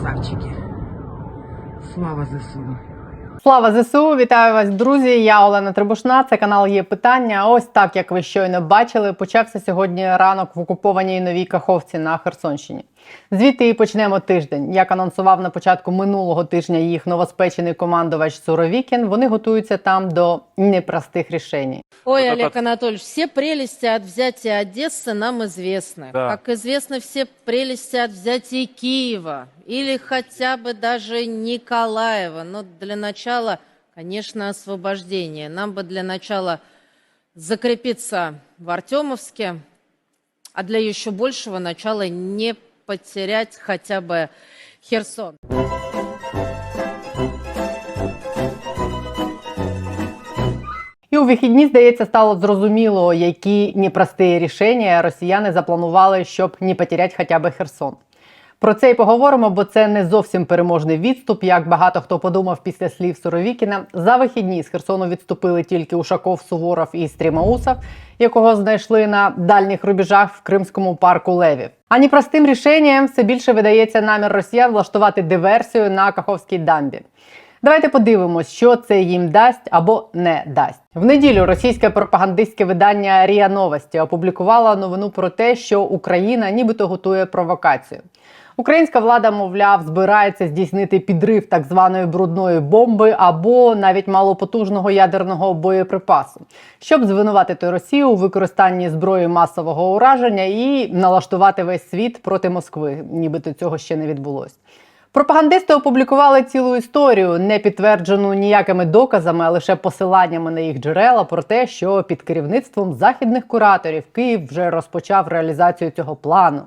Красавчики. Слава ЗСУ. Слава ЗСУ! Вітаю вас, друзі! Я Олена Трибушна. Це канал є питання. Ось так, як ви щойно бачили, почався сьогодні ранок в окупованій новій Каховці на Херсонщині. Звідти і почнемо тиждень. Як анонсував на початку минулого тижня їх новоспечений командувач Суровікін, вони готуються там до непростих рішень. Ой, Это Олег так. Анатольевич, все прелести от взятия Одессы нам известны. Да. Как известно, все прелести от взятия Киева или хотя бы даже Николаева. Но для начала, конечно, освобождение. Нам бы для начала закрепиться в Артемовске, а для еще большего начала не потерять хотя бы Херсон. І у вихідні, здається, стало зрозуміло, які непрості рішення росіяни запланували, щоб не потеряти хоча б Херсон. Про це і поговоримо, бо це не зовсім переможний відступ, як багато хто подумав після слів Суровікіна. За вихідні з Херсону відступили тільки Ушаков, Суворов і Стрімаусов, якого знайшли на дальніх рубежах в Кримському парку Левів. А непростим рішенням все більше видається намір росіян влаштувати диверсію на Каховській дамбі. Давайте подивимось, що це їм дасть або не дасть. В неділю російське пропагандистське видання Ріа Новості опублікувало новину про те, що Україна нібито готує провокацію. Українська влада, мовляв, збирається здійснити підрив так званої брудної бомби або навіть малопотужного ядерного боєприпасу, щоб звинуватити Росію у використанні зброї масового ураження і налаштувати весь світ проти Москви, нібито цього ще не відбулось. Пропагандисти опублікували цілу історію, не підтверджену ніякими доказами, а лише посиланнями на їх джерела про те, що під керівництвом західних кураторів Київ вже розпочав реалізацію цього плану.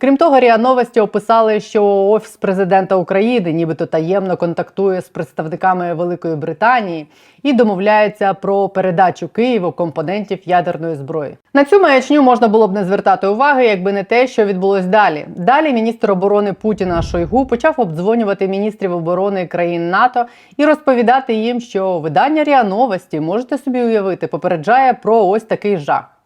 Крім того, РІА Новості описали, що офіс президента України нібито таємно контактує з представниками Великої Британії і домовляється про передачу Києву компонентів ядерної зброї. На цю маячню можна було б не звертати уваги, якби не те, що відбулось далі. Далі міністр оборони Путіна Шойгу почав обдзвонювати міністрів оборони країн НАТО і розповідати їм, що видання РІА Новості можете собі уявити, попереджає про ось такий жах.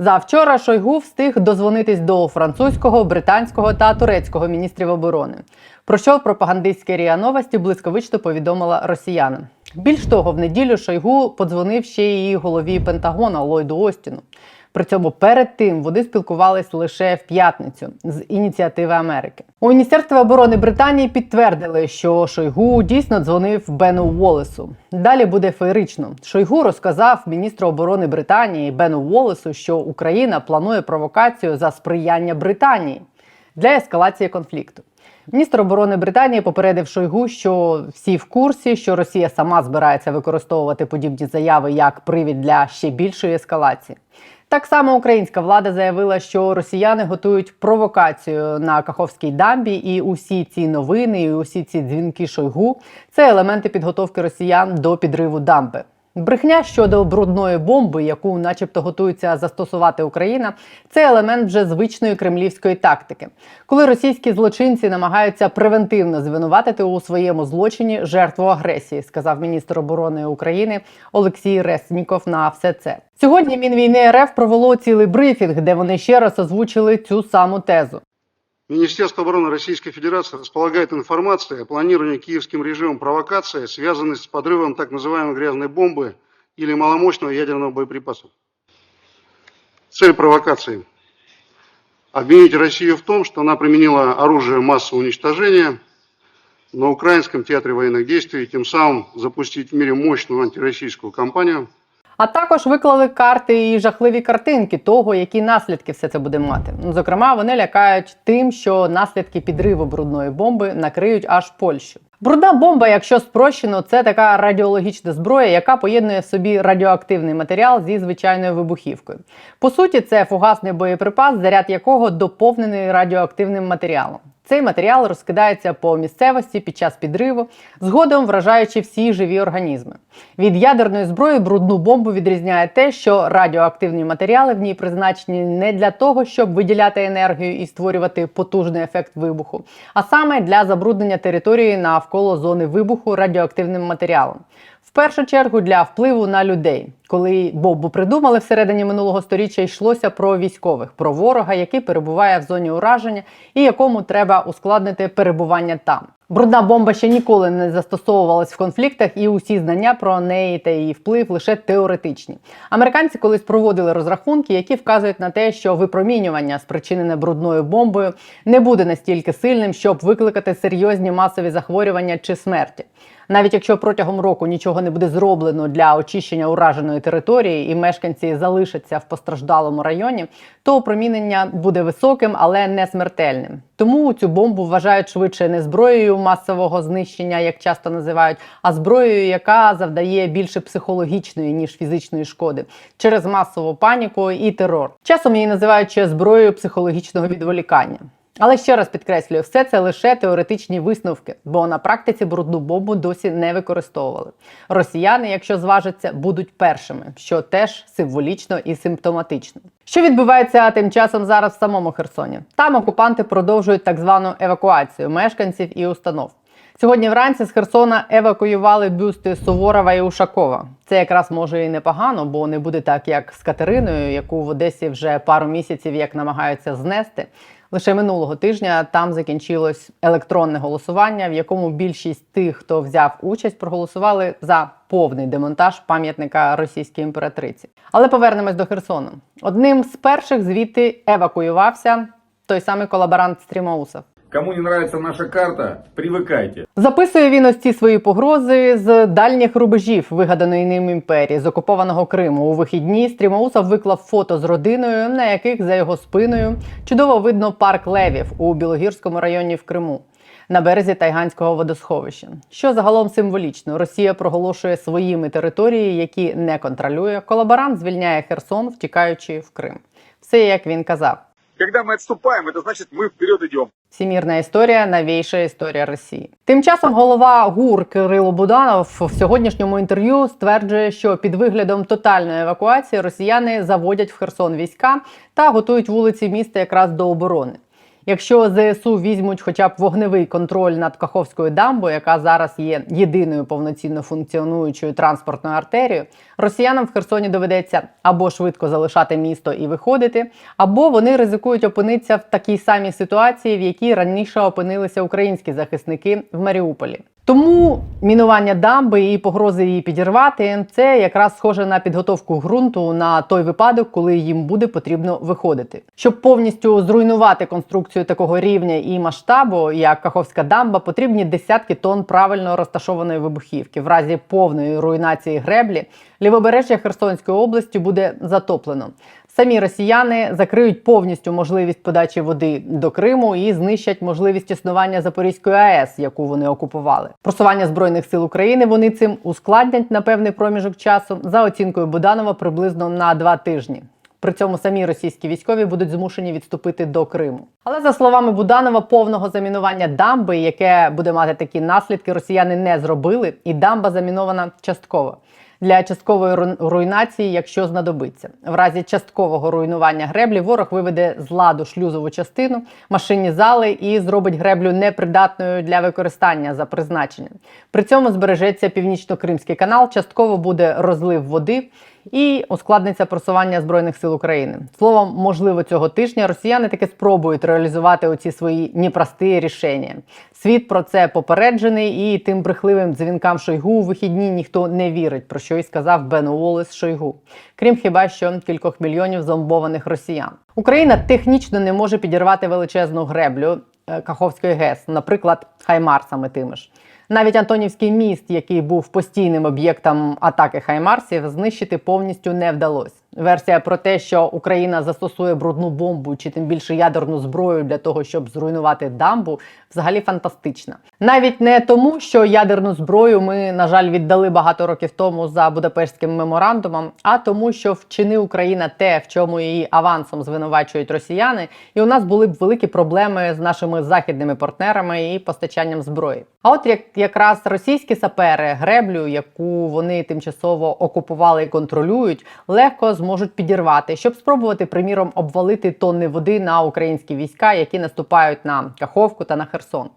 Завчора Шойгу встиг дозвонитись до французького, британського та турецького міністрів оборони. Про що пропагандистське ріа новості блискавично повідомила росіянам. Більш того, в неділю Шойгу подзвонив ще й голові Пентагона Ллойду Остіну. При цьому перед тим вони спілкувались лише в п'ятницю з ініціативи Америки. У Міністерстві оборони Британії підтвердили, що Шойгу дійсно дзвонив Бену Уоллесу. Далі буде феєрично. Шойгу розказав міністру оборони Британії Бену Уоллесу, що Україна планує провокацію за сприяння Британії для ескалації конфлікту. Міністр оборони Британії попередив Шойгу, що всі в курсі, що Росія сама збирається використовувати подібні заяви як привід для ще більшої ескалації. Так само українська влада заявила, що росіяни готують провокацію на Каховській дамбі, і усі ці новини, і усі ці дзвінки Шойгу це елементи підготовки росіян до підриву дамби. Брехня щодо брудної бомби, яку, начебто, готується застосувати Україна, це елемент вже звичної кремлівської тактики, коли російські злочинці намагаються превентивно звинуватити у своєму злочині жертву агресії, сказав міністр оборони України Олексій Ресніков на все це. Сьогодні Мінвійни РФ провело цілий брифінг, де вони ще раз озвучили цю саму тезу. Министерство обороны Российской Федерации располагает информацией о планировании киевским режимом провокации, связанной с подрывом так называемой грязной бомбы или маломощного ядерного боеприпаса. Цель провокации – обвинить Россию в том, что она применила оружие массового уничтожения на украинском театре военных действий, тем самым запустить в мире мощную антироссийскую кампанию – А також виклали карти і жахливі картинки того, які наслідки все це буде мати. Ну, зокрема, вони лякають тим, що наслідки підриву брудної бомби накриють аж Польщу. Брудна бомба, якщо спрощено, це така радіологічна зброя, яка поєднує в собі радіоактивний матеріал зі звичайною вибухівкою. По суті, це фугасний боєприпас, заряд якого доповнений радіоактивним матеріалом. Цей матеріал розкидається по місцевості під час підриву, згодом вражаючи всі живі організми. Від ядерної зброї брудну бомбу відрізняє те, що радіоактивні матеріали в ній призначені не для того, щоб виділяти енергію і створювати потужний ефект вибуху, а саме для забруднення території навколо зони вибуху радіоактивним матеріалом. В першу чергу для впливу на людей. Коли бомбу придумали всередині минулого сторіччя, йшлося про військових, про ворога, який перебуває в зоні ураження і якому треба ускладнити перебування там. Брудна бомба ще ніколи не застосовувалась в конфліктах, і усі знання про неї та її вплив лише теоретичні. Американці колись проводили розрахунки, які вказують на те, що випромінювання, спричинене брудною бомбою, не буде настільки сильним, щоб викликати серйозні масові захворювання чи смерті. Навіть якщо протягом року нічого не буде зроблено для очищення ураженої території і мешканці залишаться в постраждалому районі, то опромінення буде високим, але не смертельним. Тому цю бомбу вважають швидше не зброєю масового знищення, як часто називають, а зброєю, яка завдає більше психологічної ніж фізичної шкоди через масову паніку і терор. Часом її називають ще зброєю психологічного відволікання. Але ще раз підкреслюю, все це лише теоретичні висновки, бо на практиці брудну бомбу досі не використовували. Росіяни, якщо зважаться, будуть першими, що теж символічно і симптоматично. Що відбувається тим часом зараз в самому Херсоні? Там окупанти продовжують так звану евакуацію мешканців і установ. Сьогодні вранці з Херсона евакуювали бюсти Суворова і Ушакова. Це якраз може і непогано, бо не буде так, як з Катериною, яку в Одесі вже пару місяців як намагаються знести. Лише минулого тижня там закінчилось електронне голосування, в якому більшість тих, хто взяв участь, проголосували за повний демонтаж пам'ятника російській імператриці. Але повернемось до Херсону. Одним з перших звідти евакуювався той самий колаборант Стрімоусов. Кому не нравится наша карта, привыкайте. Записує він ось ці свої погрози з дальніх рубежів вигаданої ним імперії з окупованого Криму. У вихідні Стрімоусов виклав фото з родиною, на яких за його спиною чудово видно парк левів у Білогірському районі в Криму. На березі Тайганського водосховища, що загалом символічно, Росія проголошує своїми території, які не контролює. Колаборант звільняє Херсон, втікаючи в Крим. Все як він казав. Когда мы отступаем, это значит мы вперед идем. Всімірна історія, новейша історія Росії. Тим часом голова ГУР Кирило Буданов в сьогоднішньому інтерв'ю стверджує, що під виглядом тотальної евакуації росіяни заводять в Херсон війська та готують вулиці міста якраз до оборони. Якщо ЗСУ візьмуть хоча б вогневий контроль над Каховською дамбою, яка зараз є єдиною повноцінно функціонуючою транспортною артерією, росіянам в Херсоні доведеться або швидко залишати місто і виходити, або вони ризикують опинитися в такій самій ситуації, в якій раніше опинилися українські захисники в Маріуполі. Тому мінування дамби і погрози її підірвати це якраз схоже на підготовку ґрунту на той випадок, коли їм буде потрібно виходити. Щоб повністю зруйнувати конструкцію такого рівня і масштабу, як Каховська дамба, потрібні десятки тонн правильно розташованої вибухівки. В разі повної руйнації греблі лівобережжя Херсонської області буде затоплено. Самі росіяни закриють повністю можливість подачі води до Криму і знищать можливість існування Запорізької АЕС, яку вони окупували. Просування збройних сил України вони цим ускладнять на певний проміжок часу за оцінкою Буданова приблизно на два тижні. При цьому самі російські військові будуть змушені відступити до Криму. Але за словами Буданова, повного замінування дамби, яке буде мати такі наслідки, росіяни не зробили, і дамба замінована частково для часткової руйнації, якщо знадобиться. В разі часткового руйнування греблі ворог виведе з ладу шлюзову частину, машинні зали і зробить греблю непридатною для використання за призначенням. При цьому збережеться північно-кримський канал, частково буде розлив води. І ускладниться просування збройних сил України. Словом, можливо, цього тижня росіяни таки спробують реалізувати оці свої непрості рішення. Світ про це попереджений, і тим брехливим дзвінкам Шойгу у вихідні ніхто не вірить, про що й сказав Бен Уоллес Шойгу. Крім хіба що кількох мільйонів зомбованих росіян. Україна технічно не може підірвати величезну греблю Каховської ГЕС, наприклад, Хаймарсами тими ж. Навіть Антонівський міст, який був постійним об'єктом атаки Хаймарсів, знищити повністю не вдалося. Версія про те, що Україна застосує брудну бомбу чи тим більше ядерну зброю для того, щоб зруйнувати дамбу, взагалі фантастична. Навіть не тому, що ядерну зброю ми, на жаль, віддали багато років тому за Будапештським меморандумом, а тому, що вчини Україна те, в чому її авансом звинувачують росіяни, і у нас були б великі проблеми з нашими західними партнерами і постачанням зброї. А от як якраз російські сапери греблю, яку вони тимчасово окупували і контролюють, легко зможуть підірвати, щоб спробувати, приміром, обвалити тонни води на українські війська, які наступають на Каховку та на Херсон.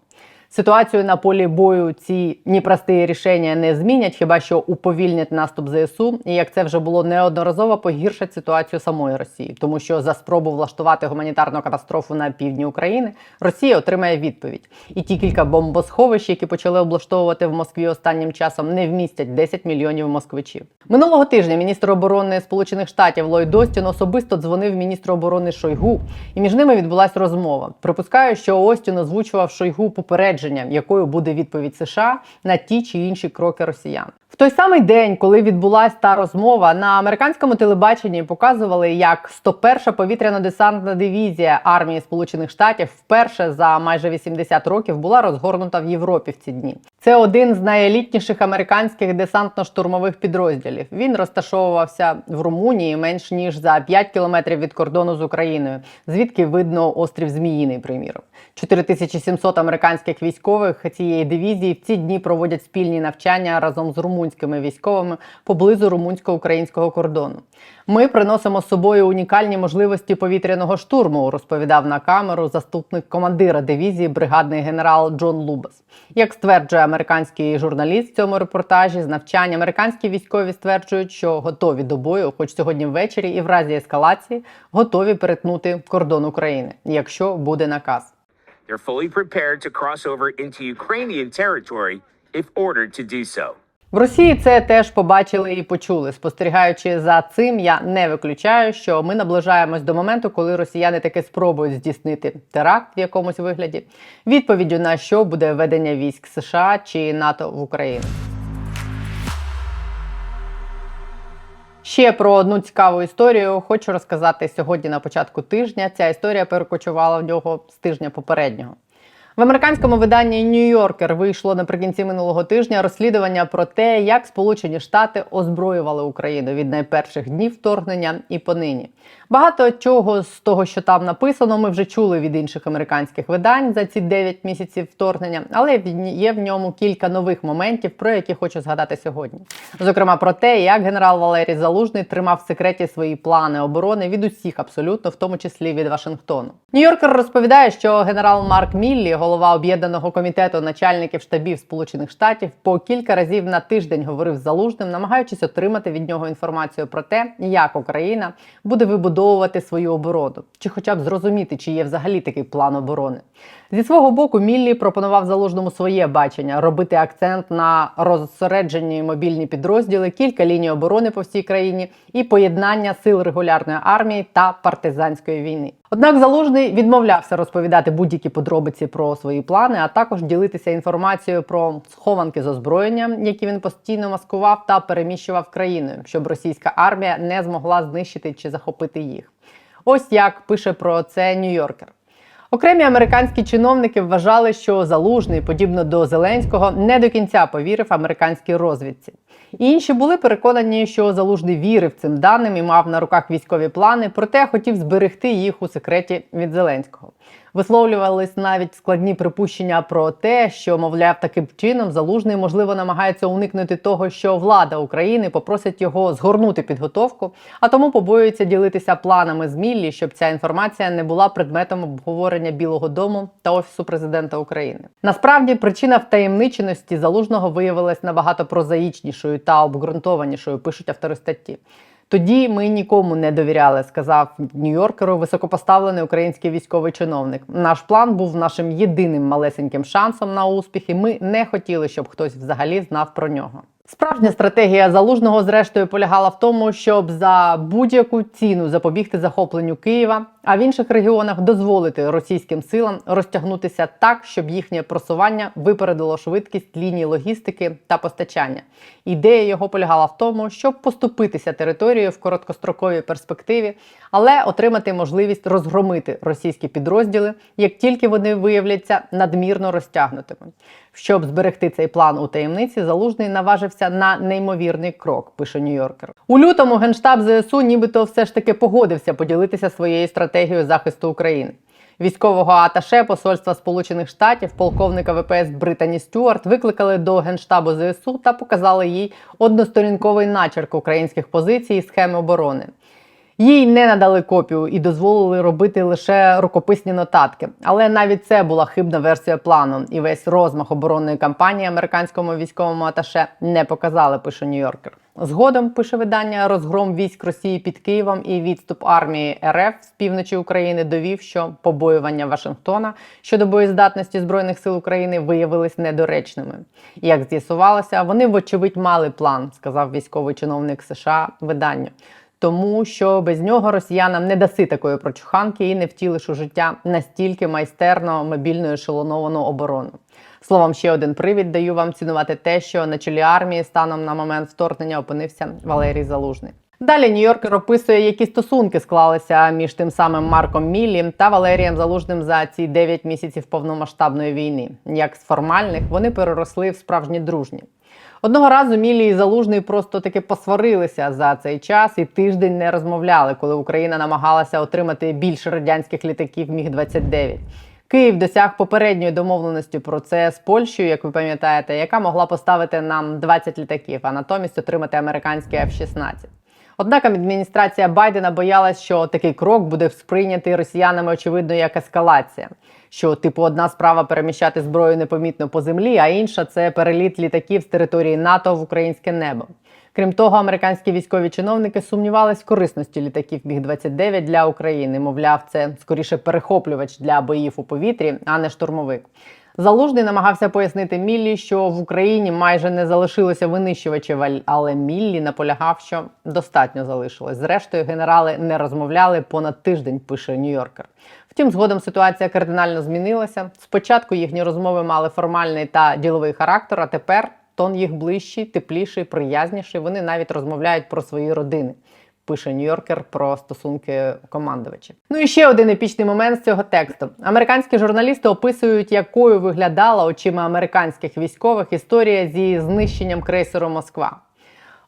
Ситуацію на полі бою ці непрості рішення не змінять, хіба що уповільнять наступ ЗСУ, і як це вже було неодноразово, погіршать ситуацію самої Росії, тому що за спробу влаштувати гуманітарну катастрофу на півдні України Росія отримає відповідь. І ті кілька бомбосховищ, які почали облаштовувати в Москві останнім часом, не вмістять 10 мільйонів москвичів. Минулого тижня міністр оборони Сполучених Штатів Ллойд Остін особисто дзвонив міністру оборони Шойгу, і між ними відбулася розмова. Припускаю, що Остін озвучував Шойгу попередження, якою буде відповідь США на ті чи інші кроки росіян. В той самий день, коли відбулася та розмова, на американському телебаченні показували, як 101-ша повітряно-десантна дивізія армії Сполучених Штатів вперше за майже 80 років була розгорнута в Європі в ці дні. Це один з найелітніших американських десантно-штурмових підрозділів. Він розташовувався в Румунії менш ніж за 5 кілометрів від кордону з Україною, звідки видно острів Зміїний, приміром. 4700 американських військових цієї дивізії в ці дні проводять спільні навчання разом з румунськими військовими поблизу румунсько-українського кордону. Ми приносимо з собою унікальні можливості повітряного штурму, розповідав на камеру заступник командира дивізії, бригадний генерал Джон Лубас. Як стверджує американський журналіст в цьому репортажі, з навчань американські військові стверджують, що готові до бою, хоч сьогодні ввечері, і в разі ескалації готові перетнути кордон України, якщо буде наказ. They're fully prepared to cross over into Ukrainian territory if ordered to do so. В Росії це теж побачили і почули. Спостерігаючи за цим, я не виключаю, що ми наближаємось до моменту, коли росіяни таки спробують здійснити теракт в якомусь вигляді, відповіддю на що буде введення військ США чи НАТО в Україну. Ще про одну цікаву історію хочу розказати сьогодні на початку тижня. Ця історія перекочувала в нього з тижня попереднього. В американському виданні Нью-Йоркер вийшло наприкінці минулого тижня розслідування про те, як Сполучені Штати озброювали Україну від найперших днів вторгнення і понині. Багато чого з того, що там написано, ми вже чули від інших американських видань за ці 9 місяців вторгнення, але є в ньому кілька нових моментів, про які хочу згадати сьогодні. Зокрема, про те, як генерал Валерій Залужний тримав в секреті свої плани оборони від усіх, абсолютно, в тому числі від Вашингтону. Нью-Йоркер розповідає, що генерал Марк Міллі, голова об'єднаного комітету начальників штабів Сполучених Штатів, по кілька разів на тиждень говорив з залужним, намагаючись отримати від нього інформацію про те, як Україна буде вибудовувати свою оборону, чи хоча б зрозуміти, чи є взагалі такий план оборони. Зі свого боку, Міллі пропонував заложному своє бачення робити акцент на розсереджені мобільні підрозділи, кілька ліній оборони по всій країні і поєднання сил регулярної армії та партизанської війни. Однак залужний відмовлявся розповідати будь-які подробиці про свої плани, а також ділитися інформацією про схованки з озброєнням, які він постійно маскував та переміщував країною, щоб російська армія не змогла знищити чи захопити їх. Ось як пише про це Нью-Йоркер. Окремі американські чиновники вважали, що залужний, подібно до Зеленського, не до кінця повірив американській розвідці. Інші були переконані, що залужний вірив цим даним і мав на руках військові плани, проте хотів зберегти їх у секреті від Зеленського. Висловлювались навіть складні припущення про те, що, мовляв, таким чином залужний можливо намагається уникнути того, що влада України попросить його згорнути підготовку, а тому побоюється ділитися планами з Міллі, щоб ця інформація не була предметом обговорення Білого Дому та Офісу президента України. Насправді причина втаємниченості залужного виявилась набагато прозаїчнішою та обґрунтованішою, пишуть автори статті. Тоді ми нікому не довіряли, сказав Нью-Йоркеру високопоставлений український військовий чиновник. Наш план був нашим єдиним малесеньким шансом на успіх, і ми не хотіли, щоб хтось взагалі знав про нього. Справжня стратегія залужного, зрештою, полягала в тому, щоб за будь-яку ціну запобігти захопленню Києва, а в інших регіонах дозволити російським силам розтягнутися так, щоб їхнє просування випередило швидкість лінії логістики та постачання. Ідея його полягала в тому, щоб поступитися територією в короткостроковій перспективі, але отримати можливість розгромити російські підрозділи, як тільки вони виявляться надмірно розтягнутими. Щоб зберегти цей план у таємниці, залужний наважився на неймовірний крок. Пише Нью-Йоркер. У лютому генштаб ЗСУ, нібито все ж таки погодився поділитися своєю стратегією захисту України. Військового аташе Посольства Сполучених Штатів, полковника ВПС Британі Стюарт, викликали до генштабу ЗСУ та показали їй односторінковий начерк українських позицій і схеми оборони. Їй не надали копію і дозволили робити лише рукописні нотатки. Але навіть це була хибна версія плану, і весь розмах оборонної кампанії американському військовому аташе не показали. Пише Нью-Йоркер. Згодом пише видання розгром військ Росії під Києвом і відступ армії РФ з півночі України довів, що побоювання Вашингтона щодо боєздатності збройних сил України виявились недоречними. Як з'ясувалося, вони вочевидь мали план, сказав військовий чиновник США виданню тому що без нього росіянам не даси такої прочуханки і не втілиш у життя настільки майстерно мобільну ешелоновану оборону. Словом, ще один привід даю вам цінувати те, що на чолі армії станом на момент вторгнення опинився Валерій Залужний. Далі Нью-Йоркер описує, які стосунки склалися між тим самим Марком Міллі та Валерієм Залужним за ці 9 місяців повномасштабної війни. Як з формальних вони переросли в справжні дружні. Одного разу Мілі і Залужний просто таки посварилися за цей час і тиждень не розмовляли, коли Україна намагалася отримати більше радянських літаків Міг 29 Київ досяг попередньої домовленості про це з Польщею, як ви пам'ятаєте, яка могла поставити нам 20 літаків, а натомість отримати американські F-16. Однак адміністрація Байдена боялась, що такий крок буде сприйнятий росіянами очевидно як ескалація. Що, типу, одна справа переміщати зброю непомітно по землі, а інша це переліт літаків з території НАТО в українське небо. Крім того, американські військові чиновники сумнівались в корисності літаків Міг 29 для України. Мовляв, це скоріше перехоплювач для боїв у повітрі, а не штурмовик. Залужний намагався пояснити Міллі, що в Україні майже не залишилося винищувачів, але Міллі наполягав, що достатньо залишилось. Зрештою, генерали не розмовляли понад тиждень. Пише Нью-Йоркер. Втім, згодом ситуація кардинально змінилася. Спочатку їхні розмови мали формальний та діловий характер, а тепер тон їх ближчий, тепліший, приязніший. Вони навіть розмовляють про свої родини. Пише Нью-Йоркер про стосунки командувачів. Ну і ще один епічний момент з цього тексту. Американські журналісти описують, якою виглядала очима американських військових історія зі знищенням крейсеру Москва.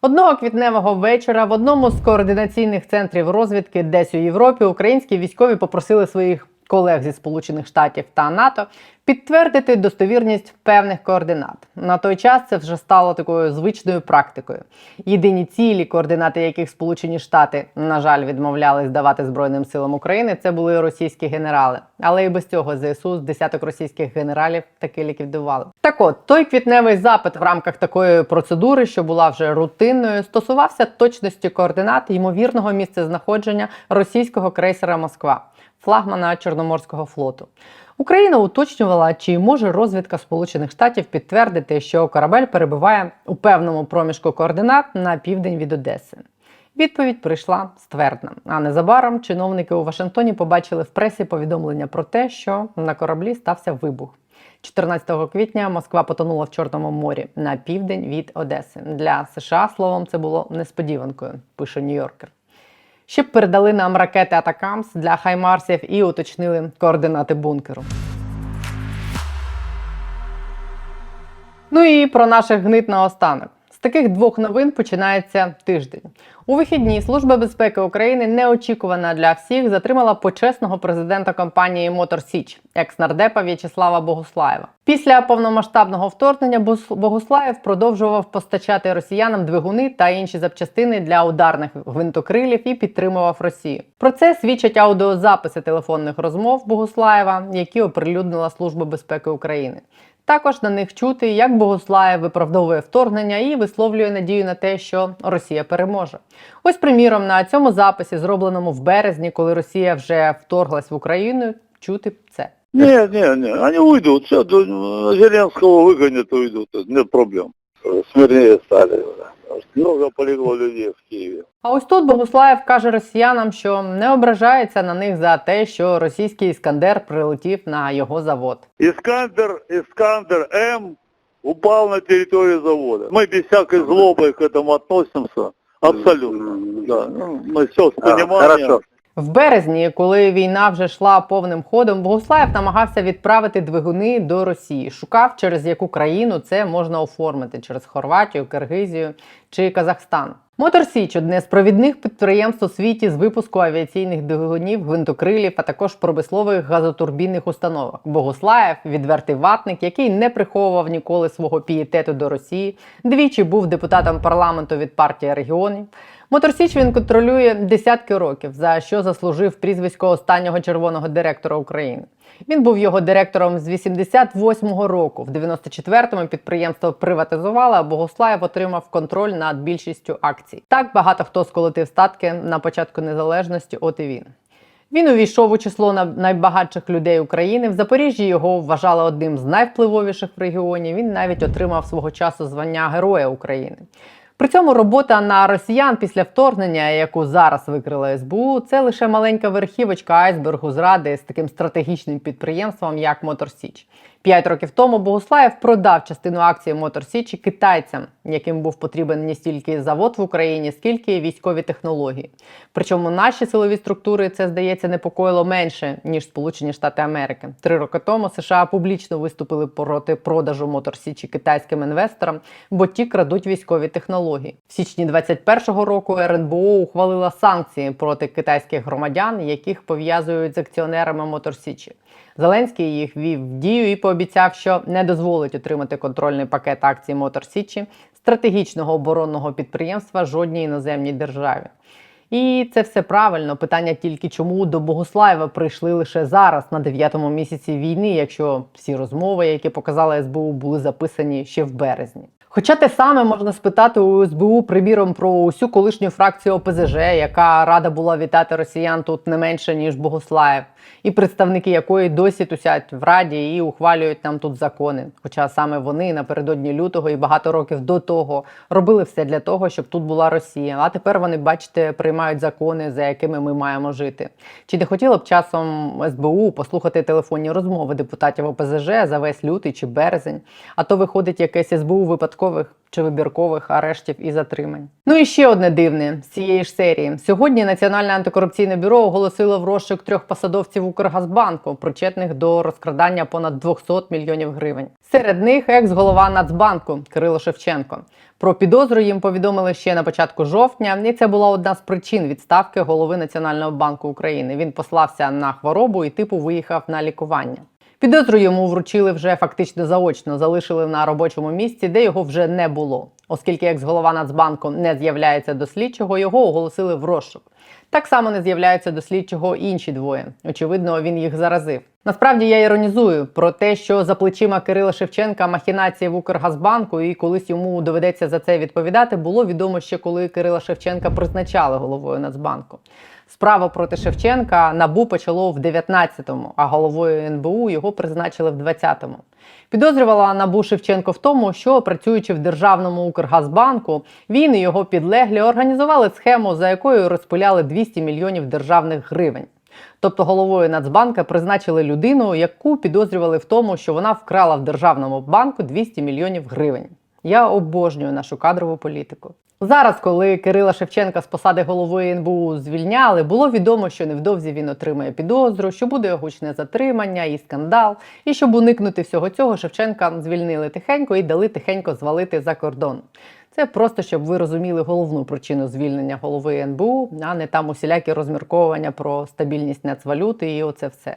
Одного квітневого вечора в одному з координаційних центрів розвідки, десь у Європі, українські військові попросили своїх колег зі Сполучених Штатів та НАТО підтвердити достовірність певних координат. На той час це вже стало такою звичною практикою. Єдині цілі, координати яких Сполучені Штати, на жаль, відмовлялись давати Збройним силам України, це були російські генерали. Але і без цього ЗСУ з десяток російських генералів таки ліквідували. Так от той квітневий запит в рамках такої процедури, що була вже рутинною, стосувався точності координат ймовірного місцезнаходження російського крейсера Москва, флагмана Чорноморського флоту. Україна уточнювала, чи може розвідка Сполучених Штатів підтвердити, що корабель перебуває у певному проміжку координат на південь від Одеси. Відповідь прийшла ствердна. А незабаром чиновники у Вашингтоні побачили в пресі повідомлення про те, що на кораблі стався вибух. 14 квітня Москва потонула в Чорному морі на південь від Одеси. Для США словом це було несподіванкою. Пише Нью-Йоркер. Ще б передали нам ракети Атакамс для Хаймарсів і уточнили координати бункеру. Ну і про наших гнит наостанок. З таких двох новин починається тиждень. У вихідні Служба безпеки України неочікувана для всіх затримала почесного президента компанії Мотор Січ, екс-нардепа В'ячеслава Богуслаєва. Після повномасштабного вторгнення Богуслаєв продовжував постачати росіянам двигуни та інші запчастини для ударних гвинтокрилів і підтримував Росію. Про це свідчать аудіозаписи телефонних розмов Богуслаєва, які оприлюднила Служба безпеки України. Також на них чути, як Богослаєв виправдовує вторгнення і висловлює надію на те, що Росія переможе. Ось, приміром, на цьому записі, зробленому в березні, коли Росія вже вторглась в Україну, чути це. Ні, ні, ні, вони уйдуть. все, до Зеленського выгонят уйдуть, не проблем. Смирніє что много полегло людей в Киеве. А ось тут Богуслаєв каже росіянам, що не ображається на них за те, що російський іскандер прилетів на його завод. Искандер, Искандер М упал на территорию завода. Мы без всякой злобы к этому относимся. Абсолютно. Да. Ну, мы все с пониманием. В березні, коли війна вже йшла повним ходом, Богуслаєв намагався відправити двигуни до Росії. Шукав, через яку країну це можна оформити через Хорватію, Киргизію чи Казахстан. Мотор Січ одне з провідних підприємств у світі з випуску авіаційних двигунів, гвинтокрилів, а також промислових газотурбінних установок. Богуслаєв відвертий ватник, який не приховував ніколи свого пієтету до Росії. Двічі був депутатом парламенту від партії регіонів. Мотор Січ він контролює десятки років, за що заслужив прізвисько останнього червоного директора України. Він був його директором з 88-го року. В 94-му підприємство приватизувало, а Богослаєв отримав контроль над більшістю акцій. Так багато хто сколотив статки на початку незалежності. От і він. Він увійшов у число найбагатших людей України. В Запоріжжі його вважали одним з найвпливовіших в регіоні. Він навіть отримав свого часу звання Героя України. При цьому робота на росіян після вторгнення, яку зараз викрила СБУ, це лише маленька верхівочка айсбергу зради з таким стратегічним підприємством, як Мотор Січ. П'ять років тому Богуслаєв продав частину акцій Мотор Січі китайцям, яким був потрібен не стільки завод в Україні, скільки військові технології. Причому наші силові структури це здається непокоїло менше ніж Сполучені Штати Америки. Три роки тому США публічно виступили проти продажу Мотор Січі китайським інвесторам, бо ті крадуть військові технології. В січні 2021 року РНБО ухвалила санкції проти китайських громадян, яких пов'язують з акціонерами Мотор Січі. Зеленський їх вів в дію і пообіцяв, що не дозволить отримати контрольний пакет акцій Мотор Січі стратегічного оборонного підприємства жодній іноземній державі. І це все правильно. Питання тільки чому до Богуслаєва прийшли лише зараз, на дев'ятому місяці війни, якщо всі розмови, які показала СБУ, були записані ще в березні. Хоча те саме можна спитати у СБУ приміром про усю колишню фракцію ОПЗЖ, яка рада була вітати росіян тут не менше ніж Богослаєв, і представники якої досі тусять в раді і ухвалюють нам тут закони. Хоча саме вони напередодні лютого і багато років до того робили все для того, щоб тут була Росія. А тепер вони, бачите, приймають закони, за якими ми маємо жити. Чи не хотіло б часом СБУ послухати телефонні розмови депутатів ОПЗЖ за весь лютий чи березень? А то виходить якесь СБУ випадкових чи вибіркових арештів і затримань. Ну і ще одне дивне з цієї ж серії. Сьогодні Національне антикорупційне бюро оголосило в розшук трьох посадовців Укргазбанку, причетних до розкрадання понад 200 мільйонів гривень. Серед них екс-голова Нацбанку Кирило Шевченко. Про підозру їм повідомили ще на початку жовтня, і це була одна з причин відставки голови Національного банку України. Він послався на хворобу і типу виїхав на лікування. Підозру йому вручили вже фактично заочно, залишили на робочому місці, де його вже не було. Оскільки екс-голова Нацбанку не з'являється до слідчого, його оголосили в розшук. Так само не з'являються до слідчого інші двоє. Очевидно, він їх заразив. Насправді я іронізую про те, що за плечима Кирила Шевченка махінації в Укргазбанку, і колись йому доведеться за це відповідати, було відомо ще коли Кирила Шевченка призначали головою Нацбанку. Справу проти Шевченка набу почало в 19-му, а головою НБУ його призначили в 20-му. Підозрювала набу Шевченко в тому, що працюючи в державному Укргазбанку, він і його підлеглі організували схему, за якою розпиляли 200 мільйонів державних гривень. Тобто головою Нацбанка призначили людину, яку підозрювали в тому, що вона вкрала в державному банку 200 мільйонів гривень. Я обожнюю нашу кадрову політику. Зараз, коли Кирила Шевченка з посади голови НБУ звільняли, було відомо, що невдовзі він отримає підозру, що буде гучне затримання і скандал. І щоб уникнути всього цього, Шевченка звільнили тихенько і дали тихенько звалити за кордон. Це просто щоб ви розуміли головну причину звільнення голови НБУ, а не там усілякі розмірковування про стабільність нацвалюти і оце все.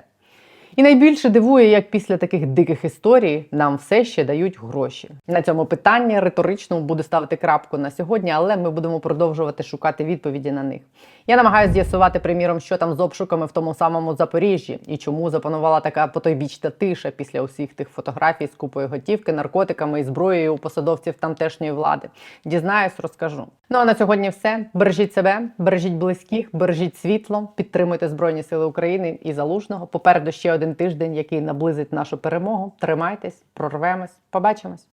І найбільше дивує, як після таких диких історій нам все ще дають гроші. На цьому питанні риторично буду ставити крапку на сьогодні, але ми будемо продовжувати шукати відповіді на них. Я намагаюся з'ясувати, приміром, що там з обшуками в тому самому Запоріжжі і чому запанувала така потойбічна тиша після усіх тих фотографій з купою готівки, наркотиками і зброєю у посадовців тамтешньої влади. Дізнаюсь, розкажу. Ну а на сьогодні все. Бережіть себе, бережіть близьких, бережіть світло, підтримуйте Збройні Сили України і Залужного. Попереду ще один тиждень, який наблизить нашу перемогу. Тримайтесь, прорвемось, побачимось.